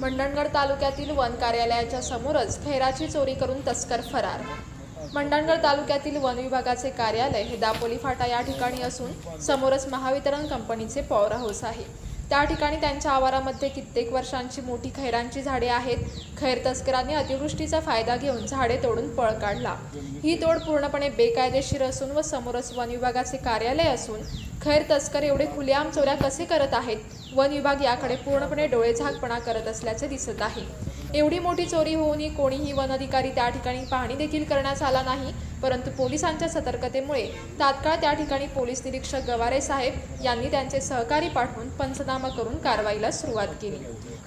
मंडणगड तालुक्यातील वन कार्यालयाच्या समोरच खैराची चोरी करून तस्कर फरार. मंडणगड तालुक्यातील वन विभागाचे कार्यालय हे दापोली फाटा या ठिकाणी असून समोरच महावितरण कंपनीचे पॉवर हाऊस आहे. त्या ठिकाणी त्यांच्या आवारामध्ये कित्येक वर्षांची मोठी खैरांची झाडे आहेत. खैर तस्करांनी अतिवृष्टीचा फायदा घेऊन झाडे तोडून पळ काढला. ही तोड पूर्णपणे बेकायदेशीर असून व समोरच वन विभागाचे कार्यालय असून खैर तस्कर एवढे खुलेआम चोऱ्या कसे करत आहेत? वन विभाग याकडे पूर्णपणे डोळेझाकपणा करत असल्याचे दिसत आहे. एवढी मोठी चोरी होऊनही कोणीही वन अधिकारी त्या ठिकाणी पाहणी देखील करण्यात आला नाही परंतु पोलिसांच्या सतर्कतेमुळे तात्काळ त्या ठिकाणी पोलीस निरीक्षक गवारे साहेब यांनी त्यांचे सहकारी पाठवून पंचनामा करून कारवाईला सुरुवात केली.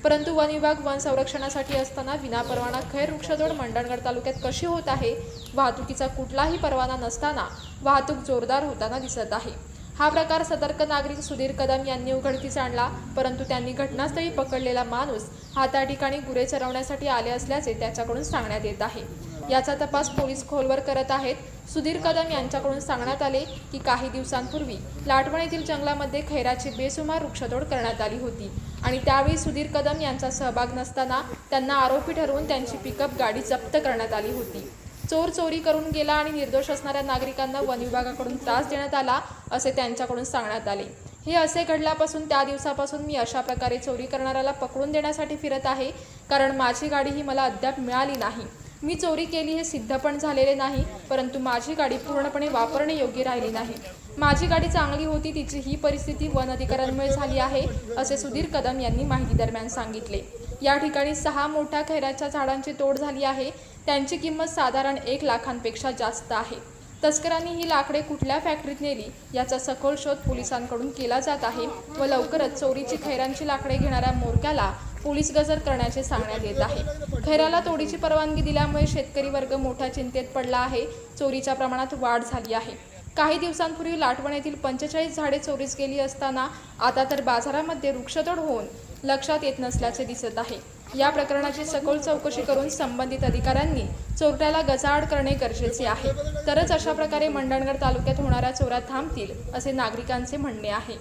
परंतु वन विभाग वन संरक्षणासाठी असताना विनापरवाना खैर वृक्षतोड मंडणगड तालुक्यात कशी होत आहे वाहतुकीचा कुठलाही परवाना नसताना वाहतूक जोरदार होताना दिसत आहे. हा प्रकार सतर्क नागरिक सुधीर कदम यांनी उघडकीस आणला परंतु त्यांनी घटनास्थळी पकडलेला माणूस हा त्या ठिकाणी गुरे चरवण्यासाठी आले असल्याचे त्याच्याकडून सांगण्यात येत आहे. याचा तपास पोलीस खोलवर करत आहेत. सुधीर कदम यांच्याकडून सांगण्यात आले की काही दिवसांपूर्वी लाटवण येथील जंगलामध्ये खैराची बेसुमार वृक्षतोड करण्यात आली होती आणि त्यावेळी सुधीर कदम यांचा सहभाग नसताना त्यांना आरोपी ठरवून त्यांची पिकअप गाडी जप्त करण्यात आली होती. चोर चोरी करून गेला आणि निर्दोष असणाऱ्या नागरिकांना वन विभागाकडून त्रास देण्यात आला असे त्यांच्याकडून सांगण्यात आले. हे असे घडल्यापासून त्या दिवसापासून मी अशा प्रकारे चोरी करणाऱ्याला पकडून देण्यासाठी फिरत आहे कारण माझी गाडी ही मला अद्याप मिळाली नाही. मी चोरी केली हे सिद्ध पण झालेले नाही परंतु माझी गाडी पूर्णपणे वापरणे योग्य राहिली नाही. माझी गाडी चांगली होती तिची ही परिस्थिती वन अधिकाऱ्यांमुळे झाली आहे असे सुधीर कदम यांनी माहिती दरम्यान सांगितले. या ठिकाणी सहा मोठ्या खैराच्या झाडांची तोड झाली आहे. त्यांची किंमत साधारण एक लाखांपेक्षा जास्त आहे. तस्करांनी ही लाकडे कुठल्या फॅक्टरीत नेली याचा सखोल शोध पोलिसांकडून केला जात आहे व लवकरच चोरीची खैरांची लाकडे घेणाऱ्या मोरक्याला पोलीस गजर करण्याचे सांगण्यात येत आहे. खैराला तोडीची परवानगी दिल्यामुळे शेतकरी वर्ग मोठ्या चिंतेत पडला आहे. चोरीच्या प्रमाणात वाढ झाली आहे. काही दिवसांपूर्वी लाटवण येथील पंचेचाळीस झाडे चोरीस गेली असताना आता तर बाजारामध्ये वृक्षतोड होऊन लक्षात येत नसल्याचे दिसत आहे. या प्रकरणाची सखोल चौकशी करून संबंधित अधिकाऱ्यांनी चोरट्याला गजाआड करणे गरजेचे आहे. तरच अशा प्रकारे मंडणगड तालुक्यात होणाऱ्या चोऱ्या थांबतील असे नागरिकांचे म्हणणे आहे.